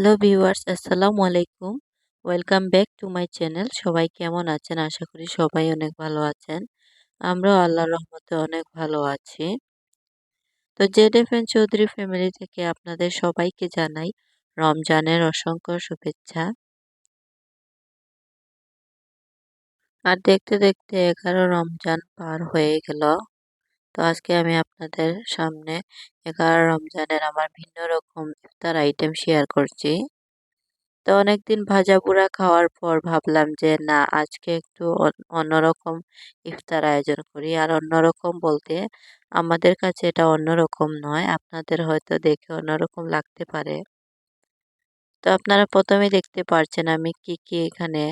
Hello viewers, আসসালামু আলাইকুম। Welcome back to my channel. সবাই কেমন আছেন? আশা করি সবাই অনেক ভালো আছেন। আমরাও আল্লাহ রহমতে অনেক ভালো আছি। তো Z F N Chowdhury family থেকে আপনাদের সবাইকে জানাই রমজানের অসংখ্য শুভেচ্ছা। আর দেখতে দেখতে এগারো রমজান পার হয়ে গেল। তো আজকে আমি আপনাদের সামনে এগারো রমজানের আমার ভিন্ন রকম ইফতার আইটেম শেয়ার করছি। তো অনেকদিন ভাজা পোড়া খাওয়ার পর ভাবলাম যে, না, আজকে একটু অন্যরকম ইফতার আয়োজন করি। আর অন্যরকম বলতে আমাদের কাছে এটা অন্যরকম নয়, আপনাদের হয়তো দেখে অন্যরকম লাগতে পারে। তো আপনারা প্রথমে দেখতে পারছেন আমি কি কি এখানে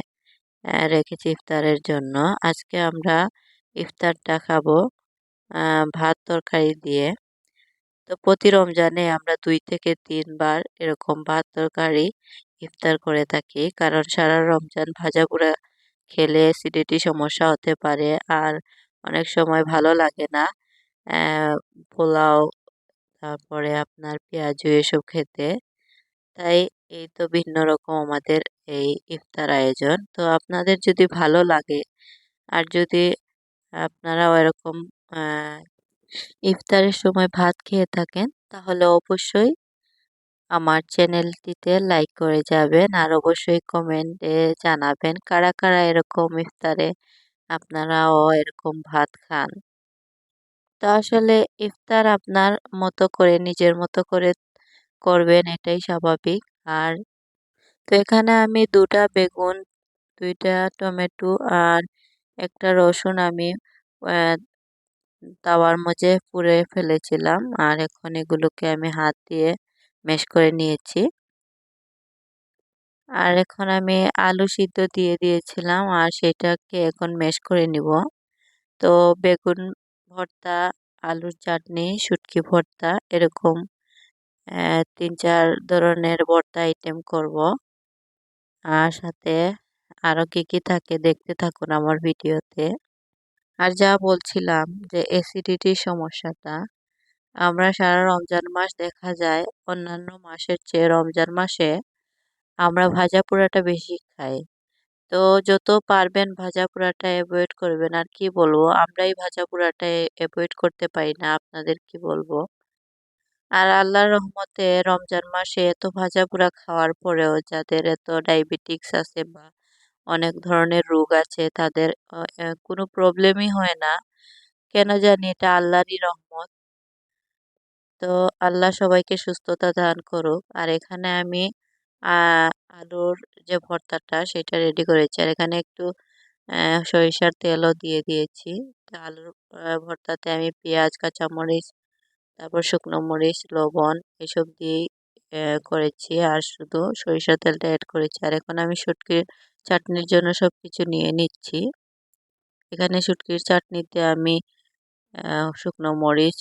রেখেছি ইফতারের জন্য। আজকে আমরা ইফতারটা খাব ভাত তরকারি দিয়ে। তো প্রতি রমজানে আমরা দুই থেকে তিনবার এরকম ভাত তরকারি ইফতার করে থাকি। কারণ সারা রমজান ভাজা পোড়া খেলে অ্যাসিডিটি সমস্যা হতে পারে আর অনেক সময় ভালো লাগে না। পোলাও, তারপরে আপনার পেঁয়াজু এসব খেতে। তাই এই তো ভিন্ন রকম আমাদের এই ইফতার আয়োজন। তো আপনাদের যদি ভালো লাগে আর যদি আপনারাও এরকম ইফতারের সময় ভাত খেয়ে থাকেন, তাহলে অবশ্যই আমার চ্যানেলটিতে লাইক করে যাবেন আর অবশ্যই কমেন্টে জানাবেন কারা কারা এরকম ইফতারে আপনারাও এরকম ভাত খান। তো আসলে ইফতার আপনার মতো করে, নিজের মতো করে করবেন এটাই স্বাভাবিক। আর তো এখানে আমি দুটা বেগুন, দুইটা টমেটো আর একটা রসুন আমি তাওয়ার মধ্যে পুড়ে ফেলেছিলাম আর এখন এগুলোকে আমি হাত দিয়ে মেশ করে নিয়েছি। আর এখন আমি আলু সিদ্ধ দিয়ে দিয়েছিলাম আর সেটাকে এখন মেশ করে নিব। তো বেগুন ভর্তা, আলুর চাটনি, শুটকি ভর্তা এরকম তিন চার ধরনের ভর্তা আইটেম করব। আর সাথে আরও কী কী থাকে দেখতে থাকুন আমার ভিডিওতে। আর যা বলছিলাম যে অ্যাসিডিটির সমস্যাটা, আমরা সারা রমজান মাস দেখা যায় অন্যান্য মাসের চেয়ে রমজান মাসে আমরা ভাজা পোড়াটা বেশি খাই। তো যত পারবেন ভাজা পোড়াটা অ্যাভয়েড করবেন। আর কি বলব, আমরাই ভাজা পোড়াটা অ্যাভয়েড করতে পারি না, আপনাদের কি বলব? আর আল্লাহর রহমতে রমজান মাসে এত ভাজা পোড়া খাওয়ার পরেও যাদের এত ডায়াবেটিক্স আছে বা অনেক ধরনের রোগ আছে, তাদের কোনো প্রবলেমই হয় না। কেন জানি এটা আল্লাহরই রহমত। তো আল্লাহ সবাইকে সুস্থতা দান করুক। আর এখানে আমি আলুর যে ভর্তাটা সেটা রেডি করেছি। আর এখানে একটু সরিষার তেলও দিয়ে দিয়েছি। আলুর ভর্তাতে আমি পেঁয়াজ, কাঁচামরিচ, তারপর শুকনো মরিচ, লবণ এসব দিয়েই করেছি আর শুধু সরিষার তেলটা অ্যাড করেছি। আর এখন আমি শুটকির চাটনির জন্য সব কিছু নিয়ে নিচ্ছি। এখানে শুটকির চাটনিতে আমি শুকনো মরিচ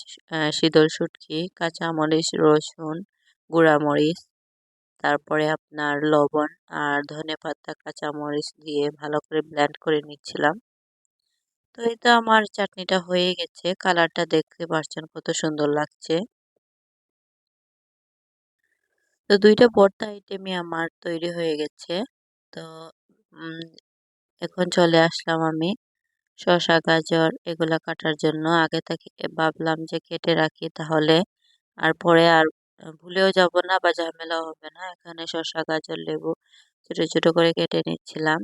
শীতল শুটকি কাঁচামরিচ রসুন, গুঁড়া মরিচ, তারপরে আপনার লবণ আর ধনে পাতা কাঁচামরিচ দিয়ে ভালো করে ব্ল্যান্ড করে নিচ্ছিলাম। তো এই তো আমার চাটনিটা হয়ে গেছে। কালারটা দেখতে পাচ্ছেন কত সুন্দর লাগছে। তো দুইটা ভর্তা আইটেমই আমার তৈরি হয়ে গেছে। তো এখন চলে আসলাম আমি শসা, গাজর এগুলা কাটার জন্য। আগে থেকে ভাবলাম যে কেটে রাখি তাহলে। আর পরে আর ভুলেও যাব না বা ঝামেলাও হবে না। এখানে শসা, গাজর, লেবু ছোটো ছোটো করে কেটে নিচ্ছিলাম।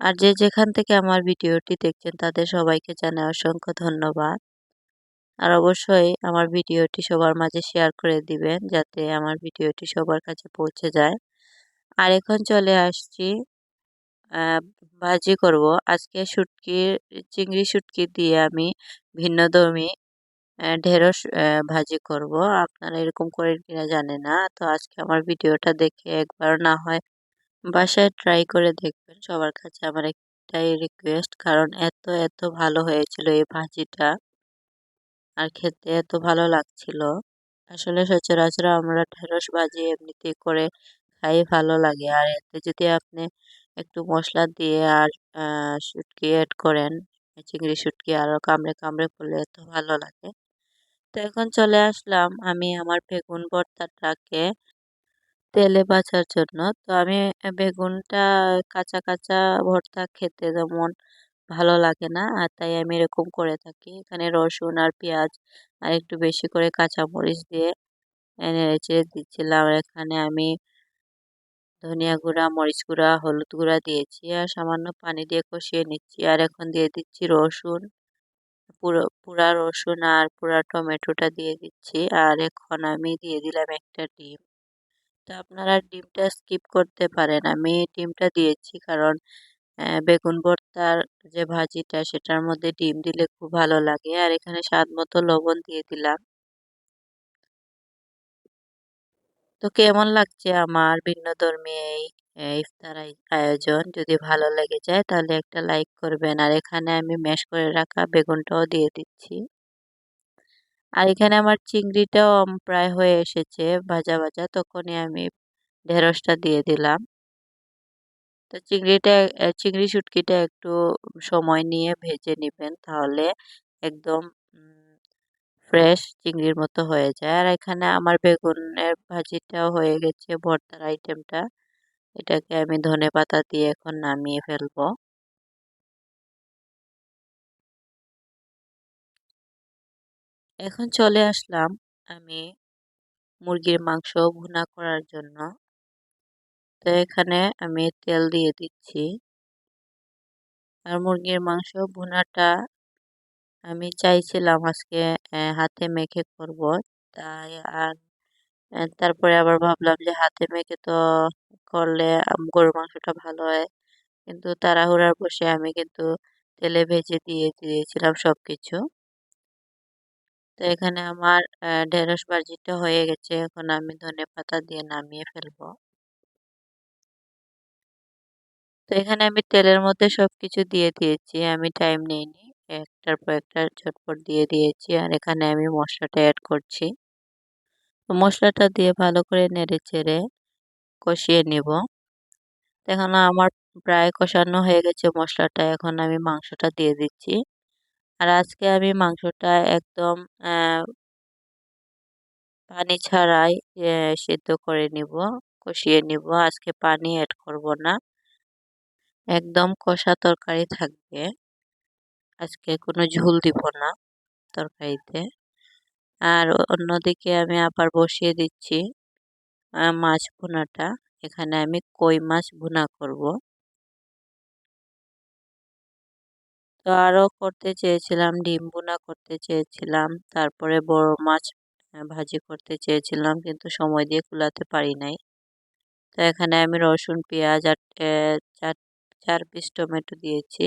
আর যে যেখান থেকে আমার ভিডিওটি দেখছেন তাদের সবাইকে জানাই অসংখ্য ধন্যবাদ। আর অবশ্যই আমার ভিডিওটি সবার মাঝে শেয়ার করে দিবেন যাতে আমার ভিডিওটি সবার কাছে পৌঁছে যায়। আর এখন চলে আসছি ভাজি করব। আজকে শুটকি, চিংড়ি শুটকি দিয়ে আমি ভিন্নধর্মী ঢেঁড়স ভাজি করব। আপনারা এরকম করে কিনা জানে না। তো আজকে আমার ভিডিওটা দেখে একবার না হয় বাসায় ট্রাই করে দেখবেন। সবার কাছে আমার একটাই রিকোয়েস্ট কারণ এত এত ভালো হয়েছিল এই ভাজিটা। আর খেতে এত ভালো লাগছিল। আসলে সচরাচর আমরা ঢেঁড়স ভাজি এমনিতে করে খাই ভালো লাগে। আর এতে যদি আপনি একটু মশলা দিয়ে আর শুটকি অ্যাড করেন, চিংড়ি শুটকি আরও কামড়ে কামড়ে করলে এত ভালো লাগে। তো এখন চলে আসলাম আমি আমার বেগুন ভর্তাটাকে তেলে ভাজার জন্য। তো আমি বেগুনটা কাঁচা কাঁচা ভর্তা খেতে যেমন ভালো লাগে না। আর তাই আমি এরকম করে থাকি। এখানে রসুন আর পেঁয়াজ আর একটু বেশি করে কাঁচামরিচ দিয়ে নেড়ে চেড়ে দিচ্ছিলাম। এখানে আমি ধনিয়া গুঁড়া, মরিচ গুঁড়া, হলুদ গুঁড়া দিয়েছি আর সামান্য পানি দিয়ে কষিয়ে নিচ্ছি। আর এখন দিয়ে দিচ্ছি রসুন, পুরো, পুরা রসুন আর পুরা টমেটোটা দিয়ে দিচ্ছি। আর এখন আমি দিয়ে দিলাম একটা ডিম। তো আপনারা ডিমটা স্কিপ করতে পারেন। আমি ডিমটা দিয়েছি কারণ বেগুন ভর্তার যে ভাজিটা সেটার মধ্যে ডিম দিলে খুব ভালো লাগে। আর এখানে স্বাদ মতো লবণ দিয়ে দিলাম। তো কেমন লাগছে আমার ভিন্ন ভিন্নধর্মী এই ইফতার আয়োজন? যদি ভালো লেগে যায় তাহলে একটা লাইক করবেন। আর এখানে আমি ম্যাশ করে রাখা বেগুনটাও দিয়ে দিচ্ছি। আর এখানে আমার চিংড়িটাও প্রায় হয়ে এসেছে ভাজা ভাজা। তখনই আমি ঢেঁড়সটা দিয়ে দিলাম। তো চিংড়িটা চিংড়ি শুটকিটা একটু সময় নিয়ে ভেজে নেবেন তাহলে একদম ফ্রেশ চিংড়ির মতো হয়ে যায়। আর এখানে আমার বেগুনের ভাজিটাও হয়ে গেছে ভর্তার আইটেমটা এটাকে আমি ধনে পাতা দিয়ে এখন নামিয়ে ফেলব। এখন চলে আসলাম আমি মুরগির মাংস ভুনা করার জন্য। তো এখানে আমি তেল দিয়ে দিচ্ছি। আর মুরগির মাংস, ভুনাটা আমি চাইছিলাম আজকে হাতে মেখে করব। তাই আর তারপরে আবার ভাবলাম যে হাতে মেখে তো করলে গরুর মাংসটা ভালো হয়। কিন্তু তাড়াহুড়ার বসে আমি কিন্তু তেলে ভেজে দিয়ে দিয়েছিলাম সব কিছু তো এখানে আমার ঢেঁড়স ভাজিটা হয়ে গেছে। এখন আমি ধনে পাতা দিয়ে নামিয়ে ফেলব। তো এখানে আমি তেলের মধ্যে সব কিছু দিয়ে দিয়েছি, আমি টাইম নেইনি। একটার পর একটা ঝটপট দিয়ে দিয়েছি আর এখানে আমি মশলাটা অ্যাড করছি। তো মশলাটা দিয়ে ভালো করে নেড়ে চেড়ে কষিয়ে নেব। এখন আমার প্রায় কষানো হয়ে গেছে মশলাটা, এখন আমি মাংসটা দিয়ে দিচ্ছি। আর আজকে আমি মাংসটা একদম পানি ছাড়াই সেদ্ধ করে নিব, কষিয়ে নিব। আজকে পানি অ্যাড করব না। একদম কষা তরকারি থাকবে। আজকে কোনো ঝুল দিব না তরকারিতে। আর অন্যদিকে আমি আবার বসিয়ে দিচ্ছি মাছ ভুনাটা। এখানে আমি কই মাছ ভুনা করব। তো আরও করতে চেয়েছিলাম, ডিম ভুনা করতে চেয়েছিলাম, তারপরে বড় মাছ ভাজি করতে চেয়েছিলাম, কিন্তু সময় দিয়ে কুলাতে পারি নাই। তো এখানে আমি রসুন, পেঁয়াজ আর চার চার পিস টমেটো দিয়েছি,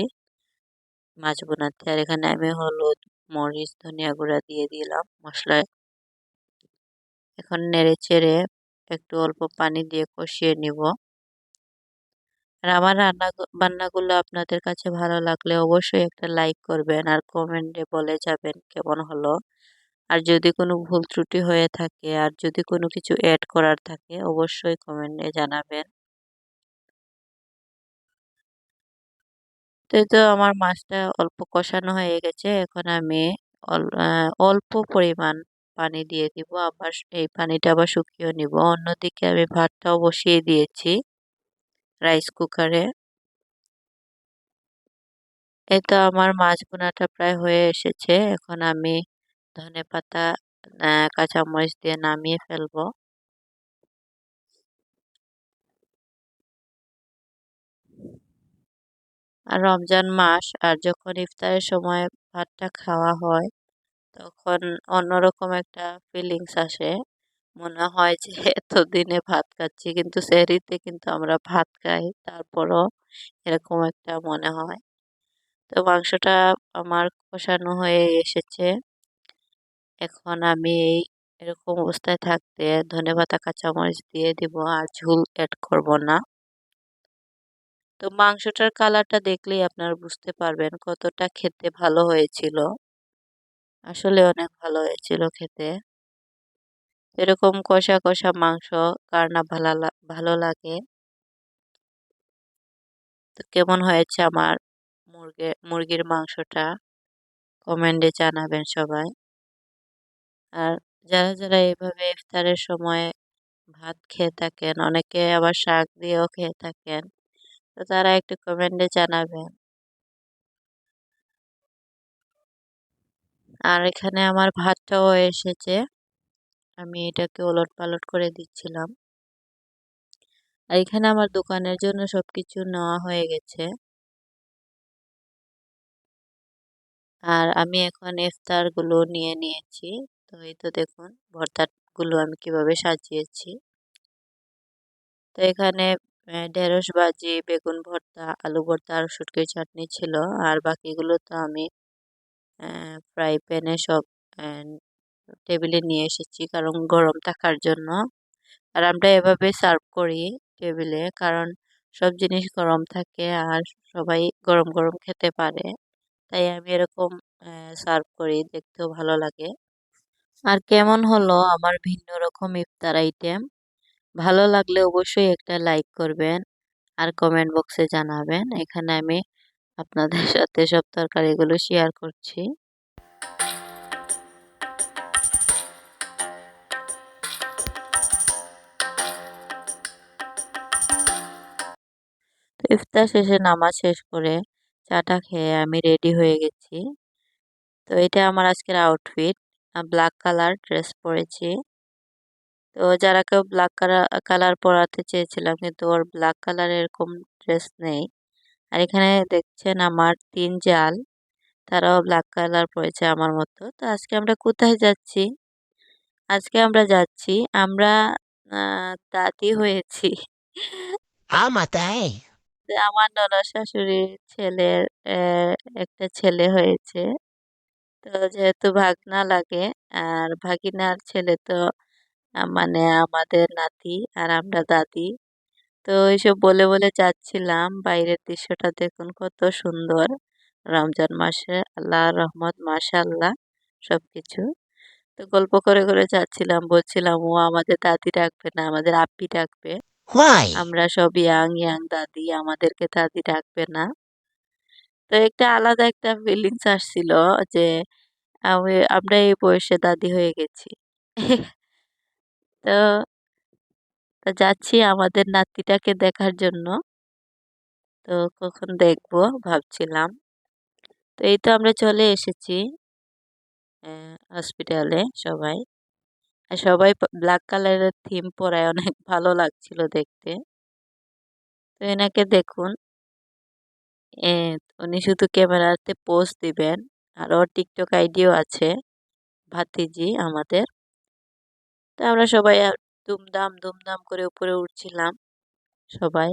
মাছ বোনাতে। আর এখানে আমি হলুদ, মরিচ, ধনিয়া গুঁড়া দিয়ে দিলাম মশলায়। এখন নেড়ে চেড়ে একটু অল্প পানি দিয়ে কষিয়ে নিব। আর আমার রান্না বান্নাগুলো আপনাদের কাছে ভালো লাগলে অবশ্যই একটা লাইক করবেন আর কমেন্টে বলে যাবেন কেমন হলো। আর যদি কোনো ভুল ত্রুটি হয়ে থাকে, আর যদি কোনো কিছু অ্যাড করার থাকে, অবশ্যই কমেন্টে জানাবেন। তো তো আমার মাছটা অল্প কষানো হয়ে গেছে। এখন আমি অল্প পরিমাণ পানি দিয়ে দিব। আবার এই পানিটা আবার শুকিয়ে নিব। অন্যদিকে আমি ভাতটাও বসিয়ে দিয়েছি রাইস কুকারে এই তো আমার মাছ বোনাটা প্রায় হয়ে এসেছে। এখন আমি ধনে পাতা কাঁচামরিচ দিয়ে নামিয়ে ফেলব। রমজান মাস, আর যখন ইফতারের সময় ভাতটা খাওয়া হয়, তখন অন্যরকম একটা ফিলিংস আসে। মনে হয় যে এতদিনে ভাত খাচ্ছি, কিন্তু সেহরিতে কিন্তু আমরা ভাত খাই, তারপরও এরকম একটা মনে হয়। তো মাংসটা আমার কষানো হয়ে এসেছে। এখন আমি এই এরকম অবস্থায় থাকতে ধনে পাতা কাঁচামরিচ দিয়ে দিব, আর ঝুল অ্যাড করব না। তো মাংসটার কালারটা দেখলেই আপনারা বুঝতে পারবেন কতটা খেতে ভালো হয়েছিল। আসলে অনেক ভালো হয়েছিল খেতে। এরকম কষা কষা মাংস, কার না ভালো ভালো লাগে। তো কেমন হয়েছে আমার মুরগি, মুরগির মাংসটা? কমেন্টে জানাবেন সবাই। আর যারা যারা এইভাবে ইফতারের সময় ভাত খেয়ে থাকেন, অনেকে আবার শাক দিয়েও খেয়ে থাকেন। তো তারা একটু কমেন্টে জানাবেন আর এখানে আমার ভাতটাও এসেছে। আমি এটাকে ওলট পালট করে দিচ্ছিলাম। আর এখানে আমার দোকানের জন্য সবকিছু নেওয়া হয়ে গেছে। আর আমি এখন ইফতারগুলো নিয়ে নিয়েছি। তো এই তো দেখুন, ভর্তাগুলো আমি কীভাবে সাজিয়েছি। তো এখানে ঢেঁড়স ভাজি, বেগুন ভর্তা, আলু ভর্তা আর শুটকির চাটনি ছিল। আর বাকিগুলো তো আমি ফ্রাই প্যানে সব টেবিলে নিয়ে এসেছি কারণ গরম থাকার জন্য। আর আমরা এভাবে সার্ভ করি টেবিলে কারণ সব জিনিস গরম থাকে আর সবাই গরম গরম খেতে পারে। তাই আমি এরকম সার্ভ করি, দেখতেও ভালো লাগে। আর কেমন হলো আমার ভিন্ন রকম ইফতার আইটেম? ভালো লাগলে অবশ্যই একটা লাইক করবেন আর কমেন্ট বক্সে জানাবেন। এখানে আমি আপনাদের সাথে সব তরকারিগুলো শেয়ার করছি। ইফতার শেষে নামাজ শেষ করে চাটা খেয়ে আমি রেডি হয়ে গেছি। তো এটা আমার আজকের আউটফিট ব্ল্যাক কালার ড্রেস পরেছি। তো যারা কেউ ব্ল্যাক কালার কালার পরাতে চেয়েছিলাম কিন্তু ওর ব্ল্যাক কালার এরকম ড্রেস নেই। আর এখানে দেখছেন আমার তিন জাল তারাও ব্ল্যাক কালার পরেছে আমার মতো। তো আজকে আমরা কোথায় যাচ্ছি? আজকে আমরা যাচ্ছি আমরা দাদি হয়েছি। আমাতাই আমার ননদ শাশুড়ির ছেলের একটা ছেলে হয়েছে। তো যেহেতু ভাগনা লাগে আর ভাগিনার ছেলে তো মানে আমাদের নাতি আর আমরা দাদি। তো এইসব বলে বলে যাচ্ছিলাম বাইরের দৃশ্যটা দেখুন কত সুন্দর। রমজান মাসে আল্লাহ রহমত মাশাল্লাহ সব কিছু তো গল্প করে করে যাচ্ছিলাম বলছিলাম ও আমাদের দাদি ডাকবে না আমাদের আপ্পি ডাকবে। আমরা সব ইয়াং ইয়াং দাদি আমাদেরকে দাদি ডাকবে না। তো একটা আলাদা একটা ফিলিংস আসছিল যে আমি আমরা এই বয়সে দাদি হয়ে গেছি। তো যাচ্ছি আমাদের নাতিটাকে দেখার জন্য। তো কখন দেখব ভাবছিলাম। তো এই তো আমরা চলে এসেছি হসপিটালে সবাই। আর সবাই ব্ল্যাক কালারের থিম পরায় অনেক ভালো লাগছিল দেখতে। তো এনাকে দেখুন। উনি শুধু ক্যামেরাতে পোজ দিবেন। আর ওর টিকটক আইডিও আছে, ভাতিজি আমাদের। তো আমরা সবাই দুমদাম দুমদাম করে উপরে উঠছিলাম, সবাই।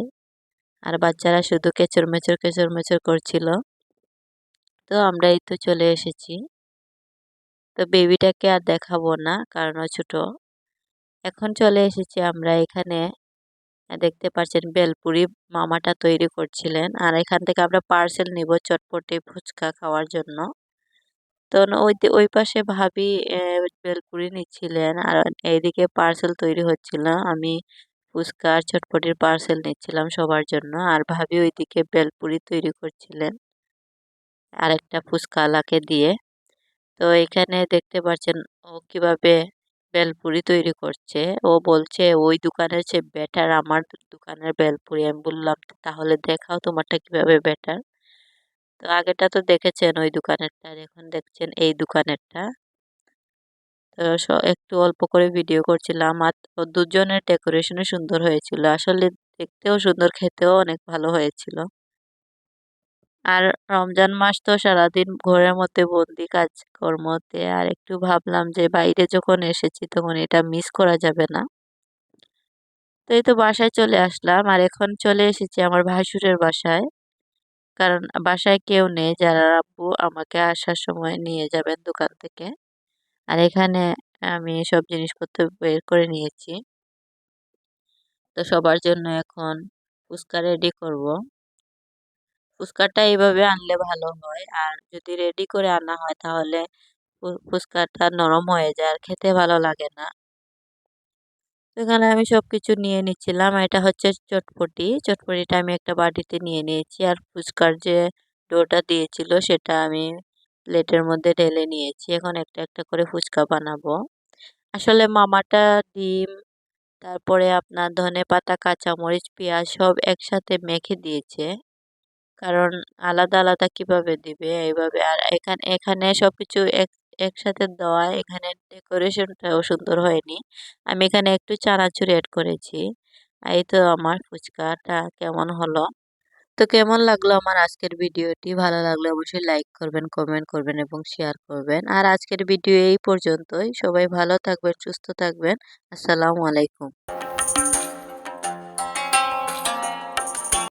আর বাচ্চারা শুধু কেচর মেচর কেচর মেচর করছিল। তো আমরা এই তো চলে এসেছি। তো বেবিটাকে আর দেখাবো না, কারণ ও ছোটো। এখন চলে এসেছি আমরা এখানে। দেখতে পাচ্ছেন বেলপুরি মামাটা তৈরি করছিলেন। আর এখান থেকে আমরা পার্সেল নিব চটপটি ফুচকা খাওয়ার জন্য। তো ওই ওই পাশে ভাবি বেলপুরি নিচ্ছিলেন। আর এইদিকে পার্সেল তৈরি হচ্ছিল। আমি ফুচকা আর চটপটির পার্সেল নিচ্ছিলাম সবার জন্য। আর ভাবি ওইদিকে বেলপুরি তৈরি করছিলেন। আরেকটা ফুচকালাকে দিয়ে। তো এখানে দেখতে পাচ্ছেন, ও কীভাবে বেলপুরি তৈরি করছে। ও বলছে, ওই দোকানের চেয়ে বেটার আমার দোকানের বেলপুরি। আমি বললাম, তাহলে দেখাও তোমারটা কীভাবে বেটার তো আগেটা তো দেখেছেন ওই দোকানেরটা এখন দেখছেন এই দোকানেরটা। তো একটু অল্প করে ভিডিও করছিলাম আর দুজনের ডেকোরেশনও সুন্দর হয়েছিল। আসলে দেখতেও সুন্দর, খেতেও অনেক ভালো হয়েছিল। আর রমজান মাস তো সারাদিন ঘরের মধ্যে বন্দি কাজকর্মতে আর একটু ভাবলাম যে বাইরে যখন এসেছি তখন এটা মিস করা যাবে না। তো এই তো বাসায় চলে আসলাম আর এখন চলে এসেছি আমার ভাসুরের বাসায়। কারণ বাসায় কেউ নেই, যারা, আব্বু, আমাকে আসার সময় নিয়ে যাবেন দোকান থেকে। আর এখানে আমি সব জিনিসপত্র বের করে নিয়েছি। তো সবার জন্য এখন ফুচকা রেডি করব। ফুচকাটা এইভাবে আনলে ভালো হয়। আর যদি রেডি করে আনা হয়, তাহলে ফুচকাটা নরম হয়ে যায় আর খেতে ভালো লাগে না। এখানে আমি সব কিছু নিয়ে নিচ্ছিলাম। এটা হচ্ছে চটপটি। চটপটিটা আমি একটা বাটিতে নিয়ে নিয়েছি। আর ফুচকার যে ডোটা দিয়েছিল, সেটা আমি প্লেটের মধ্যে ঢেলে নিয়েছি। এখন একটা একটা করে ফুচকা বানাবো। আসলে মামাটা ডিম, তারপরে আপনার ধনে পাতা, কাঁচামরিচ, পেঁয়াজ সব একসাথে মেখে দিয়েছে। কারণ আলাদা আলাদা কীভাবে দিবে? এইভাবে আর এখানে এখানে সবকিছু এক একসাথে দেওয়া, এখানে ডেকোরেশনটাও সুন্দর হয়নি। আমি এখানে একটু চানাচুর অ্যাড করেছি। এই তো আমার ফুচকাটা কেমন হলো? তো কেমন লাগল আমার আজকের ভিডিওটি? ভালো লাগলে অবশ্যই লাইক করবেন কমেন্ট করবেন এবং শেয়ার করবেন। আর আজকের ভিডিও এই পর্যন্তই। সবাই ভালো থাকবেন, সুস্থ থাকবেন। আসসালামু আলাইকুম।